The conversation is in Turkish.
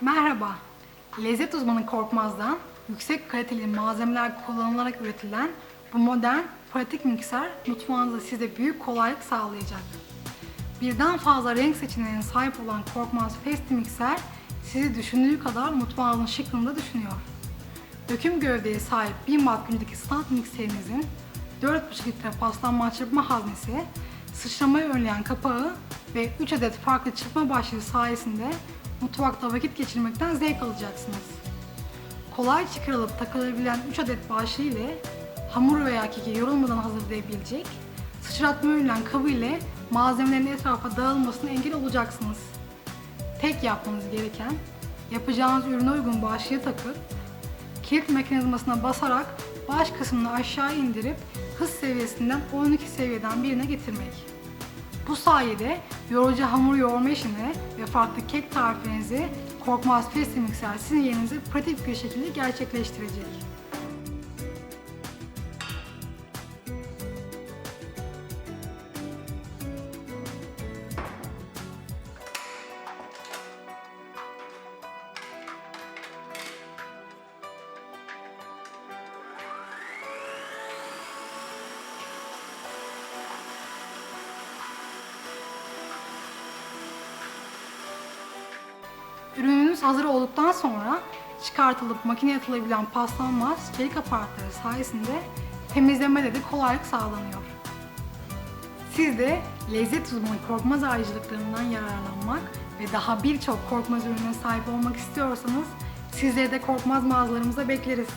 Merhaba. Lezzet uzmanı Korkmaz'dan yüksek kaliteli malzemeler kullanılarak üretilen bu modern, pratik mikser mutfağınızda size büyük kolaylık sağlayacak. Birden fazla renk seçeneğine sahip olan Korkmaz Festi mikser sizi düşündüğü kadar mutfağınızın şıklığında düşünüyor. Döküm gövdeye sahip 1000 watt gündeki stand mikserinizin 4,5 litre paslanmaz çırpma haznesi, sıçramayı önleyen kapağı ve 3 adet farklı çırpma başlığı sayesinde mutfakta vakit geçirmekten zevk alacaksınız. Kolay çıkarılıp takılabilen 3 adet başlığı ile hamur veya keki yorulmadan hazırlayabilecek, sıçratma önleyen kabı ile malzemelerin etrafa dağılmasına engel olacaksınız. Tek yapmanız gereken, yapacağınız ürüne uygun başlığı takıp, kilit mekanizmasına basarak baş kısmını aşağı indirip hız seviyesinden 12 seviyeden birine getirmek. Bu sayede yorucu hamur yoğurma işini ve farklı kek tariflerinizi Korkmaz Festi Mikser sizin yerinize pratik bir şekilde gerçekleştirecek. Ürününüz hazır olduktan sonra çıkartılıp makineye atılabilen paslanmaz çelik aparatları sayesinde temizlemede de kolaylık sağlanıyor. Siz de lezzet uzmanı korkmaz ayrıcalıklarından yararlanmak ve daha birçok korkmaz ürüne sahip olmak istiyorsanız sizleri de korkmaz mağazalarımıza bekleriz.